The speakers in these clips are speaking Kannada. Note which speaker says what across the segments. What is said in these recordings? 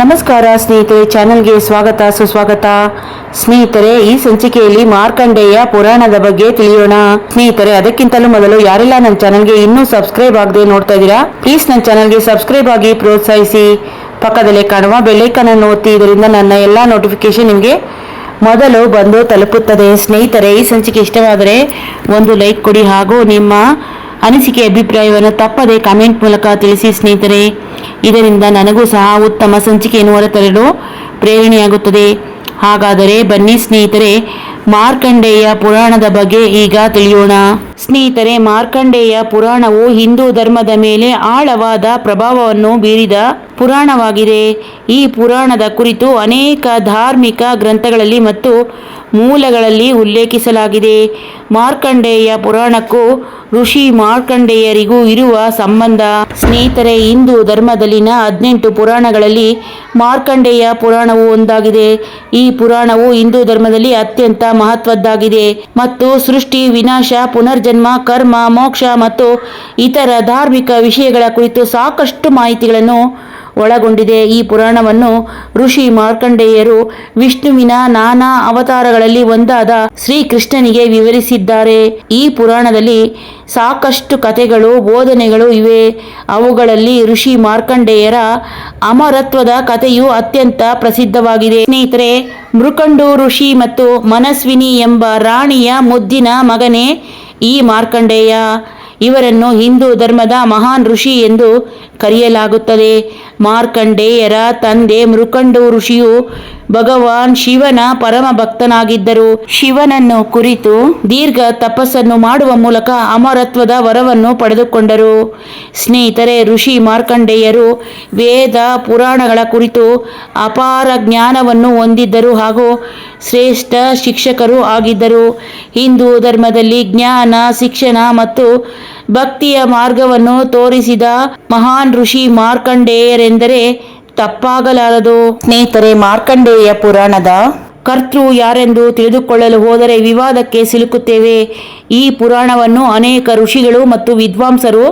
Speaker 1: ನಮಸ್ಕಾರ ಸ್ನೇಹಿತರೆ, ಚಾನೆಲ್ಗೆ ಸ್ವಾಗತ, ಸುಸ್ವಾಗತ. ಸ್ನೇಹಿತರೆ, ಈ ಸಂಚಿಕೆಯಲ್ಲಿ ಮಾರ್ಕಂಡೇಯ ಪುರಾಣದ ಬಗ್ಗೆ ತಿಳಿಯೋಣ. ಸ್ನೇಹಿತರೆ, ಅದಕ್ಕಿಂತಲೂ ಮೊದಲು ಯಾರೆಲ್ಲ ನನ್ನ ಚಾನೆಲ್ಗೆ ಇನ್ನೂ ಸಬ್ಸ್ಕ್ರೈಬ್ ಆಗದೆ ನೋಡ್ತಾ ಇದ್ದೀರಾ ಪ್ಲೀಸ್ ನನ್ನ ಚಾನಲ್ಗೆ ಸಬ್ಸ್ಕ್ರೈಬ್ ಆಗಿ ಪ್ರೋತ್ಸಾಹಿಸಿ. ಪಕ್ಕದಲ್ಲೇ ಕಾಣುವ ಬೆಲ್ಲೈಕನ್ ಅನ್ನು ಒತ್ತಿ, ಇದರಿಂದ ನನ್ನ ಎಲ್ಲ ನೋಟಿಫಿಕೇಶನ್ ನಿಮಗೆ ಮೊದಲು ಬಂದು ತಲುಪುತ್ತದೆ. ಸ್ನೇಹಿತರೆ, ಈ ಸಂಚಿಕೆ ಇಷ್ಟವಾದರೆ ಒಂದು ಲೈಕ್ ಕೊಡಿ ಹಾಗೂ ನಿಮ್ಮ ಅನಿಸಿಕೆ ಅಭಿಪ್ರಾಯವನ್ನು ತಪ್ಪದೆ ಕಾಮೆಂಟ್ ಮೂಲಕ ತಿಳಿಸಿ ಸ್ನೇಹಿತರೆ. ಇದರಿಂದ ನನಗೂ ಸಹ ಉತ್ತಮ ಸಂಚಿಕೆಯನ್ನು ಹೊರತರಲು ಪ್ರೇರಣೆಯಾಗುತ್ತದೆ. ಹಾಗಾದರೆ ಬನ್ನಿ ಸ್ನೇಹಿತರೆ, ಮಾರ್ಕಂಡೇಯ ಪುರಾಣದ ಬಗ್ಗೆ ಈಗ ತಿಳಿಯೋಣ. ಸ್ನೇಹಿತರೆ, ಮಾರ್ಕಂಡೇಯ ಪುರಾಣವು ಹಿಂದೂ ಧರ್ಮದ ಮೇಲೆ ಆಳವಾದ ಪ್ರಭಾವವನ್ನು ಬೀರಿದ ಪುರಾಣವಾಗಿದೆ. ಈ ಪುರಾಣದ ಕುರಿತು ಅನೇಕ ಧಾರ್ಮಿಕ ಗ್ರಂಥಗಳಲ್ಲಿ ಮತ್ತು ಮೂಲಗಳಲ್ಲಿ ಉಲ್ಲೇಖಿಸಲಾಗಿದೆ. ಮಾರ್ಕಂಡೇಯ ಪುರಾಣಕ್ಕೂ ಋಷಿ ಮಾರ್ಕಂಡೇಯರಿಗೂ ಇರುವ ಸಂಬಂಧ. ಸ್ನೇಹಿತರೆ, ಹಿಂದೂ ಧರ್ಮದಲ್ಲಿನ ಹದಿನೆಂಟು ಪುರಾಣಗಳಲ್ಲಿ ಮಾರ್ಕಂಡೇಯ ಪುರಾಣವು ಒಂದಾಗಿದೆ. ಈ ಪುರಾಣವು ಹಿಂದೂ ಧರ್ಮದಲ್ಲಿ ಅತ್ಯಂತ ಮಹತ್ವದ್ದಾಗಿದೆ ಮತ್ತು ಸೃಷ್ಟಿ, ವಿನಾಶ, ಪುನರ್ಜನ್ಮ, ಕರ್ಮ, ಮೋಕ್ಷ ಮತ್ತು ಇತರ ಧಾರ್ಮಿಕ ವಿಷಯಗಳ ಕುರಿತು ಸಾಕಷ್ಟು ಮಾಹಿತಿಗಳನ್ನು ಒಳಗೊಂಡಿದೆ. ಈ ಪುರಾಣವನ್ನು ಋಷಿ ಮಾರ್ಕಂಡೇಯರು ವಿಷ್ಣುವಿನ ನಾನಾ ಅವತಾರಗಳಲ್ಲಿ ಒಂದಾದ ಶ್ರೀಕೃಷ್ಣನಿಗೆ ವಿವರಿಸಿದ್ದಾರೆ. ಈ ಪುರಾಣದಲ್ಲಿ ಸಾಕಷ್ಟು ಕಥೆಗಳು, ಬೋಧನೆಗಳು ಇವೆ. ಅವುಗಳಲ್ಲಿ ಋಷಿ ಮಾರ್ಕಂಡೇಯರ ಅಮರತ್ವದ ಕಥೆಯು ಅತ್ಯಂತ ಪ್ರಸಿದ್ಧವಾಗಿದೆ. ಸ್ನೇಹಿತರೆ, ಮೃಕಂಡು ಋಷಿ ಮತ್ತು ಮನಸ್ವಿನಿ ಎಂಬ ರಾಣಿಯ ಮುದ್ದಿನ ಮಗನೇ ಈ ಮಾರ್ಕಂಡೇಯ. ಇವರನ್ನು ಹಿಂದೂ ಧರ್ಮದ ಮಹಾನ್ ಋಷಿ ಎಂದು ಕರೆಯಲಾಗುತ್ತದೆ. ಮಾರ್ಕಂಡೇಯರ ತಂದೆ ಮೃಕಂಡು ಋಷಿಯು ಭಗವಾನ್ ಶಿವನ ಪರಮ ಭಕ್ತನಾಗಿದ್ದರು ಶಿವನನ್ನು ಕುರಿತು ದೀರ್ಘ ತಪಸ್ಸನ್ನು ಮಾಡುವ ಮೂಲಕ ಅಮರತ್ವದ ವರವನ್ನು ಪಡೆದುಕೊಂಡರು. ಸ್ನೇಹಿತರೆ, ಋಷಿ ಮಾರ್ಕಂಡೇಯರು ವೇದ ಪುರಾಣಗಳ ಕುರಿತು ಅಪಾರ ಜ್ಞಾನವನ್ನು ಹೊಂದಿದ್ದರು ಹಾಗೂ ಶ್ರೇಷ್ಠ ಶಿಕ್ಷಕರು ಆಗಿದ್ದರು. ಹಿಂದೂ ಧರ್ಮದಲ್ಲಿ ಜ್ಞಾನ, ಶಿಕ್ಷಣ ಮತ್ತು ಭಕ್ತಿಯ ಮಾರ್ಗವನ್ನು ತೋರಿಸಿದ ಮಹಾನ್ ಋಷಿ ಮಾರ್ಕಂಡೇಯರೆಂದರೆ ತಪ್ಪಾಗಲಾರದು. ಸ್ನೇಹಿತರೆ, ಮಾರ್ಕಂಡೇಯ ಪುರಾಣದ ಕರ್ತೃ ಯಾರೆಂದು ತಿಳಿದುಕೊಳ್ಳಲು ಹೋದರೆ ವಿವಾದಕ್ಕೆ ಸಿಲುಕುತ್ತೇವೆ. ಈ ಪುರಾಣವನ್ನು ಅನೇಕ ಋಷಿಗಳು ಮತ್ತು ವಿದ್ವಾಂಸರು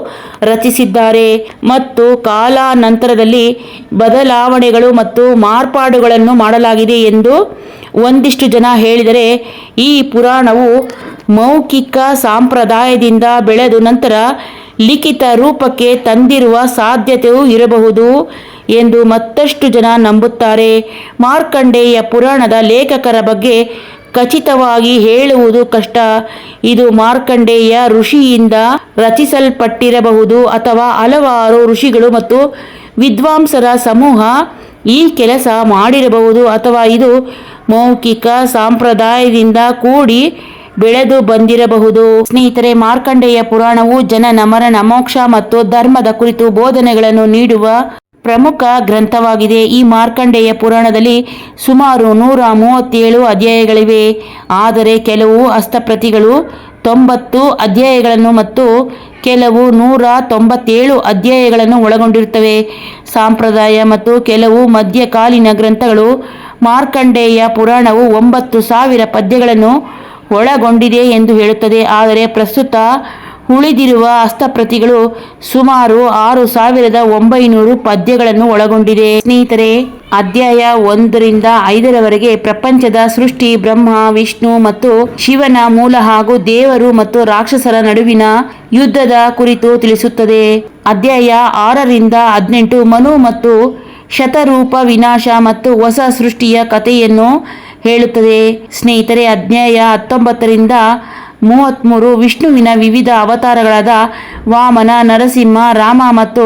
Speaker 1: ರಚಿಸಿದ್ದಾರೆ. ಮತ್ತು ಕಾಲಾನಂತರದಲ್ಲಿ ಬದಲಾವಣೆಗಳು ಮತ್ತು ಮಾರ್ಪಾಡುಗಳನ್ನು ಮಾಡಲಾಗಿದೆ ಎಂದು ಒಂದಿಷ್ಟು ಜನ ಹೇಳಿದರೆ, ಈ ಪುರಾಣವು ಮೌಖಿಕ ಸಂಪ್ರದಾಯದಿಂದ ಬೆಳೆದು ನಂತರ ಲಿಖಿತ ರೂಪಕ್ಕೆ ತಂದಿರುವ ಸಾಧ್ಯತೆಯೂ ಇರಬಹುದು. ಎಂದು ಮತ್ತಷ್ಟು ಜನ ನಂಬುತ್ತಾರೆ. ಮಾರ್ಕಂಡೇಯ ಪುರಾಣದ ಲೇಖಕರ ಬಗ್ಗೆ ಖಚಿತವಾಗಿ ಹೇಳುವುದು ಕಷ್ಟ. ಇದು ಮಾರ್ಕಂಡೇಯ ಋಷಿಯಿಂದ ರಚಿಸಲ್ಪಟ್ಟಿರಬಹುದು ಅಥವಾ ಹಲವಾರು ಋಷಿಗಳು ಮತ್ತು ವಿದ್ವಾಂಸರ ಸಮೂಹ ಈ ಕೆಲಸ ಮಾಡಿರಬಹುದು ಅಥವಾ ಇದು ಮೌಖಿಕ ಸಂಪ್ರದಾಯದಿಂದ ಕೂಡಿ ಬೆಳೆದು ಬಂದಿರಬಹುದು. ಸ್ನೇಹಿತರೆ, ಮಾರ್ಕಂಡೇಯ ಪುರಾಣವು ಜನನ ಮರಣ, ಮೋಕ್ಷ ಮತ್ತು ಧರ್ಮದ ಕುರಿತು ಬೋಧನೆಗಳನ್ನು ನೀಡುವ ಪ್ರಮುಖ ಗ್ರಂಥವಾಗಿದೆ. ಈ ಮಾರ್ಕಂಡೇಯ ಪುರಾಣದಲ್ಲಿ ಸುಮಾರು ನೂರ ಮೂವತ್ತೇಳು ಅಧ್ಯಾಯಗಳಿವೆ. ಆದರೆ ಕೆಲವು ಹಸ್ತಪ್ರತಿಗಳು ತೊಂಬತ್ತು ಅಧ್ಯಾಯಗಳನ್ನು ಮತ್ತು ಕೆಲವು ನೂರ ತೊಂಬತ್ತೇಳು ಅಧ್ಯಾಯಗಳನ್ನು ಒಳಗೊಂಡಿರುತ್ತವೆ. ಸಾಂಪ್ರದಾಯ ಮತ್ತು ಕೆಲವು ಮಧ್ಯಕಾಲೀನ ಗ್ರಂಥಗಳು ಮಾರ್ಕಂಡೇಯ ಪುರಾಣವು ಒಂಬತ್ತು ಸಾವಿರ ಪದ್ಯಗಳನ್ನು ಒಳಗೊಂಡಿದೆ ಎಂದು ಹೇಳುತ್ತದೆ. ಆದರೆ ಪ್ರಸ್ತುತ ಉಳಿದಿರುವ ಹಸ್ತಪ್ರತಿಗಳು ಸುಮಾರು ಆರು ಸಾವಿರದ ಒಂಬೈನೂರು ಪದ್ಯಗಳನ್ನು ಒಳಗೊಂಡಿದೆ. ಸ್ನೇಹಿತರೆ, ಅಧ್ಯಾಯ ಒಂದರಿಂದ ಐದರವರೆಗೆ ಪ್ರಪಂಚದ ಸೃಷ್ಟಿ, ಬ್ರಹ್ಮ, ವಿಷ್ಣು ಮತ್ತು ಶಿವನ ಮೂಲ ಹಾಗೂ ದೇವರು ಮತ್ತು ರಾಕ್ಷಸರ ನಡುವಿನ ಯುದ್ಧದ ಕುರಿತು ತಿಳಿಸುತ್ತದೆ. ಅಧ್ಯಾಯ ಆರರಿಂದ ಹದಿನೆಂಟು, ಮನು ಮತ್ತು ಶತರೂಪ ವಿನಾಶ ಮತ್ತು ಹೊಸ ಸೃಷ್ಟಿಯ ಕಥೆಯನ್ನು ಹೇಳುತ್ತದೆ. ಸ್ನೇಹಿತರೆ, ಅಧ್ಯಾಯ ಹತ್ತೊಂಬತ್ತರಿಂದ ಮೂವತ್ತ್ಮೂರು ವಿಷ್ಣುವಿನ ವಿವಿಧ ಅವತಾರಗಳಾದ ವಾಮನ, ನರಸಿಂಹ, ರಾಮ ಮತ್ತು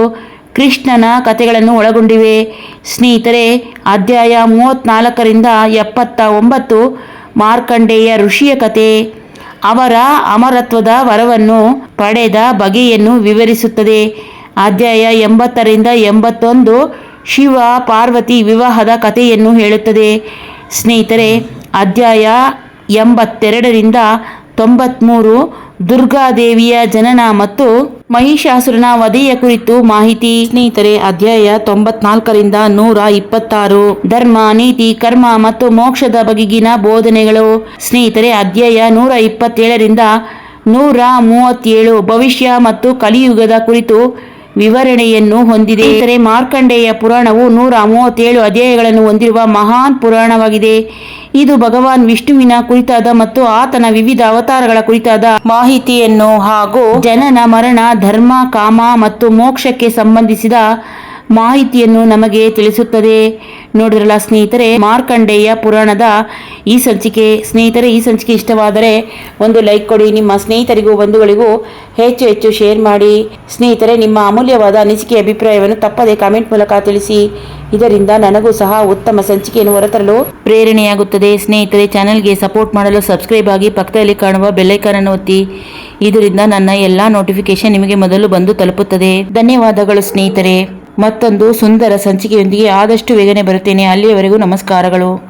Speaker 1: ಕೃಷ್ಣನ ಕಥೆಗಳನ್ನು ಒಳಗೊಂಡಿವೆ. ಸ್ನೇಹಿತರೆ, ಅಧ್ಯಾಯ ಮೂವತ್ತ್ನಾಲ್ಕರಿಂದ ಎಪ್ಪತ್ತ ಒಂಬತ್ತು ಮಾರ್ಕಂಡೇಯ ಋಷಿಯ ಕತೆ ಅವರ ಅಮರತ್ವದ ವರವನ್ನು ಪಡೆದ ಬಗೆಯನ್ನು ವಿವರಿಸುತ್ತದೆ. ಅಧ್ಯಾಯ ಎಂಬತ್ತರಿಂದ ಎಂಬತ್ತೊಂದು ಶಿವ ಪಾರ್ವತಿ ವಿವಾಹದ ಕಥೆಯನ್ನು ಹೇಳುತ್ತದೆ. ಸ್ನೇಹಿತರೆ, ಅಧ್ಯಾಯ ಎಂಬತ್ತೆರಡರಿಂದ ತೊಂಬತ್ಮೂರು, ದುರ್ಗಾದೇವಿಯ ಜನನ ಮತ್ತು ಮಹಿಷಾಸುರನ ವಧೆಯ ಕುರಿತು ಮಾಹಿತಿ. ಸ್ನೇಹಿತರೆ, ಅಧ್ಯಾಯ ತೊಂಬತ್ನಾಲ್ಕರಿಂದ ನೂರ ಇಪ್ಪತ್ತಾರು. ಧರ್ಮ, ನೀತಿ, ಕರ್ಮ ಮತ್ತು ಮೋಕ್ಷದ ಬಗೆಗಿನ ಬೋಧನೆಗಳು. ಸ್ನೇಹಿತರೆ, ಅಧ್ಯಾಯ ನೂರ ಇಪ್ಪತ್ತೇಳರಿಂದ ನೂರ ಮೂವತ್ತೇಳು, ಭವಿಷ್ಯ ಮತ್ತು ಕಲಿಯುಗದ ಕುರಿತು ವಿವರಣೆಯನ್ನು ಹೊಂದಿದೆ. ಇತರೆ ಮಾರ್ಕಂಡೇಯ ಪುರಾಣವು ನೂರ ಮೂವತ್ತೇಳು ಅಧ್ಯಾಯಗಳನ್ನು ಹೊಂದಿರುವ ಮಹಾನ್ ಪುರಾಣವಾಗಿದೆ. ಇದು ಭಗವಾನ್ ವಿಷ್ಣುವಿನ ಕುರಿತಾದ ಮತ್ತು ಆತನ ವಿವಿಧ ಅವತಾರಗಳ ಕುರಿತಾದ ಮಾಹಿತಿಯನ್ನು ಹಾಗೂ ಜನನ ಮರಣ, ಧರ್ಮ, ಕಾಮ ಮತ್ತು ಮೋಕ್ಷಕ್ಕೆ ಸಂಬಂಧಿಸಿದ ಮಾಹಿತಿಯನ್ನು ನಮಗೆ ತಿಳಿಸುತ್ತದೆ. ನೋಡಿದ್ರಲ್ಲ ಸ್ನೇಹಿತರೆ, ಮಾರ್ಕಂಡೇಯ ಪುರಾಣದ ಈ ಸಂಚಿಕೆ. ಸ್ನೇಹಿತರೆ, ಈ ಸಂಚಿಕೆ ಇಷ್ಟವಾದರೆ ಒಂದು ಲೈಕ್ ಕೊಡಿ. ನಿಮ್ಮ ಸ್ನೇಹಿತರಿಗೂ, ಬಂಧುಗಳಿಗೂ ಹೆಚ್ಚು ಹೆಚ್ಚು ಶೇರ್ ಮಾಡಿ. ಸ್ನೇಹಿತರೆ, ನಿಮ್ಮ ಅಮೂಲ್ಯವಾದ ಅನಿಸಿಕೆ ಅಭಿಪ್ರಾಯವನ್ನು ತಪ್ಪದೆ ಕಾಮೆಂಟ್ ಮೂಲಕ ತಿಳಿಸಿ. ಇದರಿಂದ ನನಗೂ ಸಹ ಉತ್ತಮ ಸಂಚಿಕೆಯನ್ನು ಹೊರತರಲು ಪ್ರೇರಣೆಯಾಗುತ್ತದೆ. ಸ್ನೇಹಿತರೆ, ಚಾನೆಲ್ಗೆ ಸಪೋರ್ಟ್ ಮಾಡಲು ಸಬ್ಸ್ಕ್ರೈಬ್ ಆಗಿ ಪಕ್ಕದಲ್ಲಿ ಕಾಣುವ ಬೆಲ್ಲೈಕನ್ ಅನ್ನು ಒತ್ತಿ. ಇದರಿಂದ ನನ್ನ ಎಲ್ಲ ನೋಟಿಫಿಕೇಶನ್ ನಿಮಗೆ ಮೊದಲು ಬಂದು ತಲುಪುತ್ತದೆ. ಧನ್ಯವಾದಗಳು ಸ್ನೇಹಿತರೆ. ಮತ್ತೊಂದು ಸುಂದರ ಸಂಚಿಕೆಯೊಂದಿಗೆ ಆದಷ್ಟು ಬೇಗನೆ ಬರುತ್ತೇನೆ. ಅಲ್ಲಿಯವರೆಗೂ ನಮಸ್ಕಾರಗಳು.